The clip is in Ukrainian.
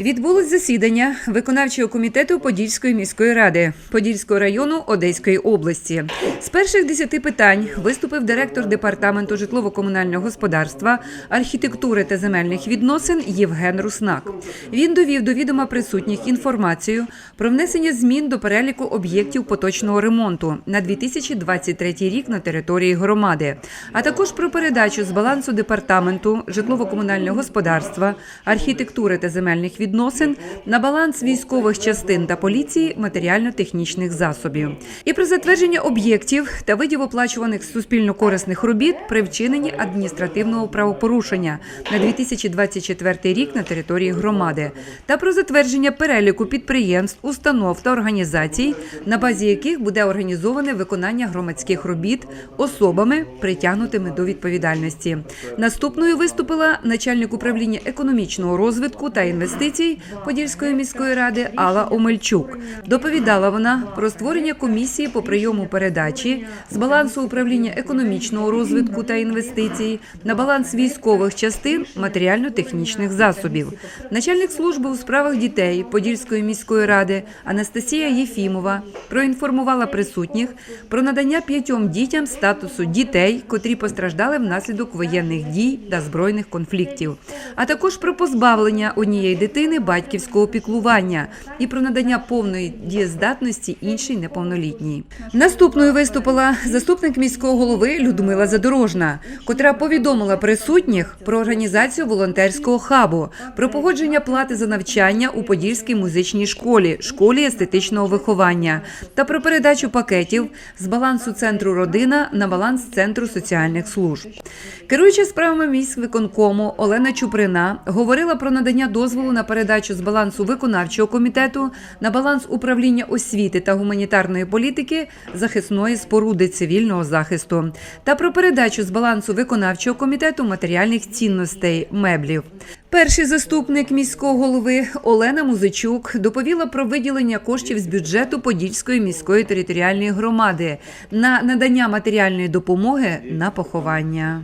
Відбулось засідання виконавчого комітету Подільської міської ради Подільського району Одеської області. З перших десяти питань виступив директор департаменту житлово-комунального господарства, архітектури та земельних відносин Євген Руснак. Він довів до відома присутніх інформацію про внесення змін до переліку об'єктів поточного ремонту на 2023 рік на території громади, а також про передачу з балансу департаменту житлово-комунального господарства, архітектури та земельних відносин на баланс військових частин та поліції матеріально-технічних засобів і про затвердження об'єктів та видів оплачуваних суспільно-корисних робіт при вчиненні адміністративного правопорушення на 2024 рік на території громади та про затвердження переліку підприємств, установ та організацій, на базі яких буде організоване виконання громадських робіт особами, притягнутими до відповідальності. Наступною виступила начальник управління економічного розвитку та інвестицій Подільської міської ради Алла Омельчук. Доповідала вона про створення комісії по прийому передачі з балансу управління економічного розвитку та інвестицій на баланс військових частин матеріально-технічних засобів. Начальник служби у справах дітей Подільської міської ради Анастасія Єфімова проінформувала присутніх про надання п'ятьом дітям статусу дітей, котрі постраждали внаслідок воєнних дій та збройних конфліктів, а також про позбавлення однієї дитини батьківського піклування і про надання повної дієздатності іншій неповнолітній. Наступною виступила заступник міського голови Людмила Задорожна, котра повідомила присутніх про організацію волонтерського хабу, про погодження плати за навчання у Подільській музичній школі, школі естетичного виховання та про передачу пакетів з балансу центру родина на баланс центру соціальних служб. Керуюча справами міськвиконкому Олена Чуприна говорила про надання дозволу на передачу з балансу виконавчого комітету на баланс управління освіти та гуманітарної політики захисної споруди цивільного захисту та про передачу з балансу виконавчого комітету матеріальних цінностей меблів. Перший заступник міського голови Олена Музичук доповіла про виділення коштів з бюджету Подільської міської територіальної громади на надання матеріальної допомоги на поховання.